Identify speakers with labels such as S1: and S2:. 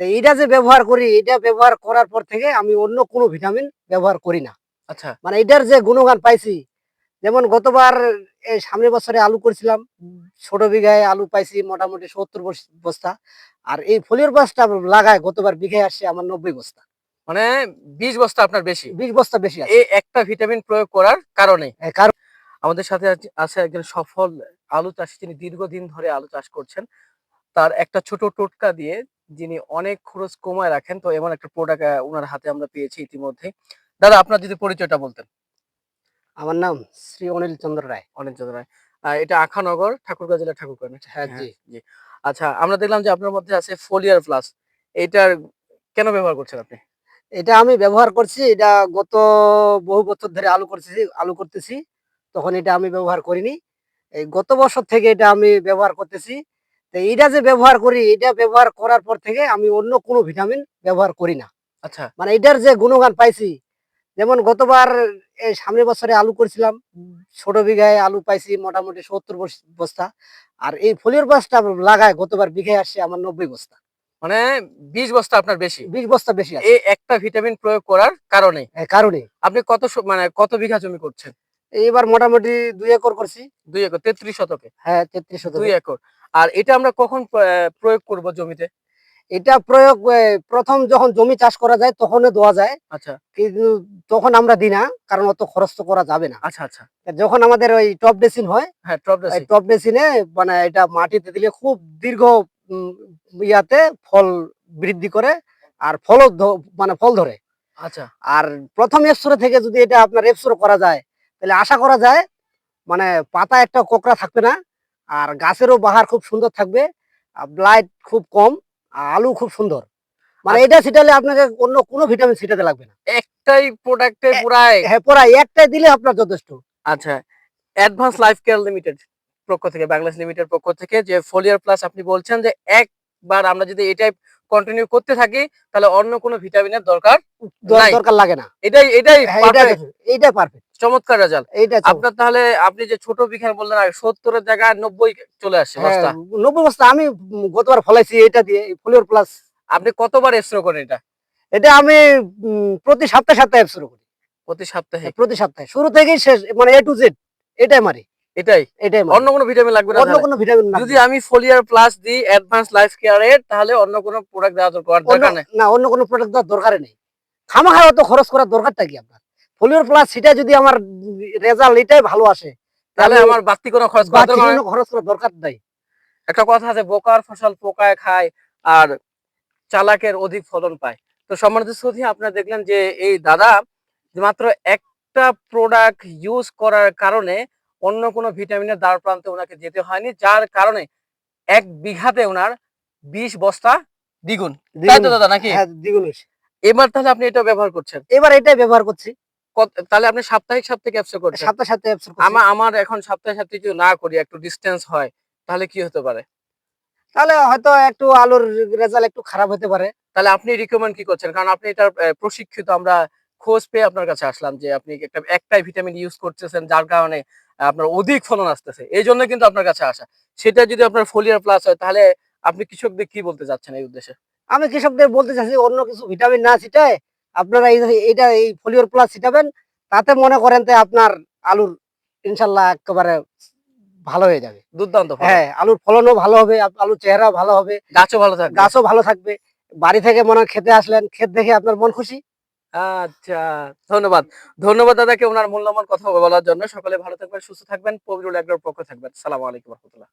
S1: তো এইটা যে ব্যবহার করি এটা ব্যবহার করার পর থেকে আমি অন্য কোনো ভিটামিন ব্যবহার করি না।
S2: আচ্ছা।
S1: মানে এটার যে গুণগান পাইছি যেমন গতবার এই সামনে বছরে আলু করছিলাম ছোট বিঘায় আলু পাইছি মোটামুটি সত্তর বস্তা আর এই ফলিওর বাসটা লাগায় গতবার বিঘায় আসছে আমার নব্বই বস্তা।
S2: মানে বিশ বস্তা আপনার বেশি?
S1: বিশ বস্তা বেশি
S2: এই একটা ভিটামিন প্রয়োগ করার কারণে?
S1: কারণ
S2: আমাদের সাথে আছে একজন সফল আলু চাষি তিনি দীর্ঘদিন ধরে আলু চাষ করছেন। তার একটা ছোট টোটকা দিয়ে যিনি অনেক খরচ কমায় রাখেন তো এমন একটা প্রোডাক্ট ওনার হাতে আমরা পেয়েছি ইতিমধ্যে। দাদা আপনার যদি পরিচয়টা বলতেন।
S1: আমার নাম শ্রী অনিল চন্দ্র রায়।
S2: অনিল চন্দ্র রায়। এটা আখানগর ঠাকুরগাঁ জেলা ঠাকুরগাঁ
S1: হ্যাঁ জি
S2: জি। আচ্ছা আমরা দেখলাম যে আপনার মধ্যে আছে ফোলিয়ার প্লাস এইটার কেন ব্যবহার করছেন আপনি?
S1: এটা আমি ব্যবহার করছি এটা গত বহু বছর ধরে আলু করতেছি আলু করতেছি। তখন এটা আমি ব্যবহার করিনি। এই গত বছর থেকে এটা আমি ব্যবহার করতেছি। তো এইটা যে ব্যবহার করি এটা ব্যবহার করার পর থেকে আমি অন্য কোনো ভিটামিন ব্যবহার করি না।
S2: আচ্ছা।
S1: মানে এটার যে গুণগান পাইছি যেমন গতবার এই সামনে বছরে আলু করছিলাম ছোট বিঘায় আলু পাইছি মোটামুটি সত্তর বস্তা। আর এই ফলিওর বাসটা লাগায় গতবার বিঘায় আসছে আমার নব্বই বস্তা।
S2: মানে বিশ বস্তা আপনার বেশি?
S1: বিশ বস্তা বেশি
S2: এই একটা ভিটামিন প্রয়োগ করার কারণে?
S1: কারণে।
S2: আপনি কত মানে কত বিঘা জমি করছেন?
S1: এবার মোটামুটি দুই একর করছি।
S2: দুই একর তেত্রিশ শতকে।
S1: হ্যাঁ তেত্রিশ শতক।
S2: দুই একর। আর এটা আমরা কখন প্রয়োগ করব জমিতে?
S1: এটা প্রয়োগ প্রথম যখন জমি চাষ করা যায় তখন দেওয়া যায়।
S2: আচ্ছা।
S1: কিন্তু তখন আমরা দিই না কারণ অত খরচ তো করা যাবে না।
S2: আচ্ছা আচ্ছা।
S1: যখন আমাদের ওই টপ ড্রেসিং হয়
S2: হ্যাঁ টপ
S1: এই টপ ড্রেসিনে মানে এটা মাটিতে দিলে খুব দীর্ঘ ইয়াতে ফল বৃদ্ধি করে আর ফলও ধ- মানে ফল ধরে।
S2: আচ্ছা।
S1: আর প্রথম এপসোরে থেকে যদি এটা আপনার এপসোর করা যায় তাহলে আশা করা যায় মানে পাতা একটা কোকড়া থাকবে না আর গাছেরও বাহার খুব সুন্দর থাকবে ব্লাইট খুব কম আলু খুব সুন্দর। মানে। এটা ছিটালে আপনাকে অন্য কোনো ভিটামিন ছিটাতে লাগবে না।
S2: একটাই প্রোডাক্টে
S1: পুরায়
S2: পুরাই।
S1: হ্যাঁ পুরাই। একটাই দিলে আপনার যথেষ্ট।
S2: আচ্ছা অ্যাডভান্স লাইফ কেয়ার লিমিটেড পক্ষ থেকে বাংলাদেশ লিমিটেড পক্ষ থেকে যে ফোলিয়ার প্লাস আপনি বলছেন যে একবার আমরা যদি এটাই কন্টিনিউ করতে থাকি তাহলে অন্য কোনো ভিটামিনের দরকার
S1: দরকার লাগে না।
S2: এটাই এটাই
S1: হ্যাঁ, এইটা পারফেক্ট
S2: চমৎকার রেজাল্ট
S1: এইটা
S2: আপনার তাহলে আপনি যে ছোট বিঘার বললেন সত্তরের জায়গায় নব্বই চলে আসছে
S1: হ্যাঁ,
S2: বস্তা।
S1: নব্বই বস্তা আমি গতবার ফলাইছি এটা দিয়ে ফলিওর প্লাস
S2: আপনি কতবার স্প্রে করেন এটা?
S1: এটা আমি প্রতি সপ্তাহে সপ্তাহে শুরু করি।
S2: প্রতি সপ্তাহে?
S1: প্রতি সপ্তাহে। শুরু থেকেই শেষ মানে এ টু জেড এটাই মারি।
S2: এটাই।
S1: এটাই
S2: অন্য কোনো ভিটামিন লাগবে না
S1: অন্য কোনো ভিটামিন না।
S2: যদি আমি ফোলিয়ার প্লাস দিই অ্যাডভান্স লাইফ তাহলে অন্য কোনো প্রোডাক্ট দেওয়া দরকার দরকার নেই।
S1: না অন্য কোনো প্রোডাক্ট দেওয়ার দরকারই নেই। খামাখা অত খরচ করার দরকারটা কি আপনার? ফলিওর প্লাস সেটা যদি আমার রেজাল্ট এটাই ভালো আসে
S2: তাহলে আমার বাড়তি কোনো খরচ করার দরকার
S1: খরচ করার দরকার নাই।
S2: একটা কথা আছে বোকার ফসল পোকায় খায় আর চালাকের অধিক ফলন পায়। তো সম্মানিত শ্রোধী আপনারা দেখলেন যে এই দাদা মাত্র একটা প্রোডাক্ট ইউজ করার কারণে অন্য কোনো ভিটামিনের দ্বার প্রান্তে ওনাকে যেতে হয়নি যার কারণে এক বিঘাতে ওনার বিশ বস্তা দ্বিগুণ। তাই তো দাদা নাকি?
S1: হ্যাঁ, দ্বিগুণ
S2: এবার তাহলে আপনি এটা ব্যবহার করছেন?
S1: এবার এটাই ব্যবহার করছি।
S2: তাহলে আপনি সাপ্তাহিক সাপ্তাহিক অ্যাপসে করছেন?
S1: সপ্তাহে সপ্তাহে ব্যবসা
S2: আমার আমার এখন যদি না করি একটু ডিস্টেন্স হয় তাহলে কি হতে পারে?
S1: তাহলে হয়তো একটু আলুর রেজাল্ট একটু খারাপ হতে পারে।
S2: তাহলে আপনি রিকমেন্ড কি করছেন? কারণ আপনি এটার প্রশিক্ষিত আমরা খোঁজ পেয়ে আপনার কাছে আসলাম যে আপনি একটা একটাই ভিটামিন ইউজ করতেছেন যার কারণে আপনার অধিক ফলন আসতেছে। এই জন্য কিন্তু আপনার কাছে আসা। সেটা যদি আপনার ফোলিয়ার প্লাস হয় তাহলে আপনি কৃষকদের কি বলতে চাচ্ছেন এই উদ্দেশ্যে?
S1: আমি কৃষকদের বলতে চাচ্ছি অন্য কিছু ভিটামিন না ছিটায় আপনারা এই এইটা এই ফলিওর প্লাস ছিটাবেন তাতে মনে করেন যে আপনার আলুর ইনশাল্লাহ একেবারে ভালো হয়ে যাবে।
S2: দুর্দান্ত
S1: হ্যাঁ আলুর ফলনও ভালো হবে আলুর চেহারাও ভালো হবে।
S2: গাছও ভালো থাকবে।
S1: গাছও ভালো থাকবে। বাড়ি থেকে মনে হয় খেতে আসলেন ক্ষেত দেখে আপনার মন খুশি।
S2: আচ্ছা ধন্যবাদ। ধন্যবাদ দাদাকে ওনার মূল্যবান কথা বলার জন্য। সকলে ভালো থাকবেন, সুস্থ থাকবেন পবিরুল একবার পক্ষ থাকবেন। সালাম আলাইকুম রহমতুল্লাহ।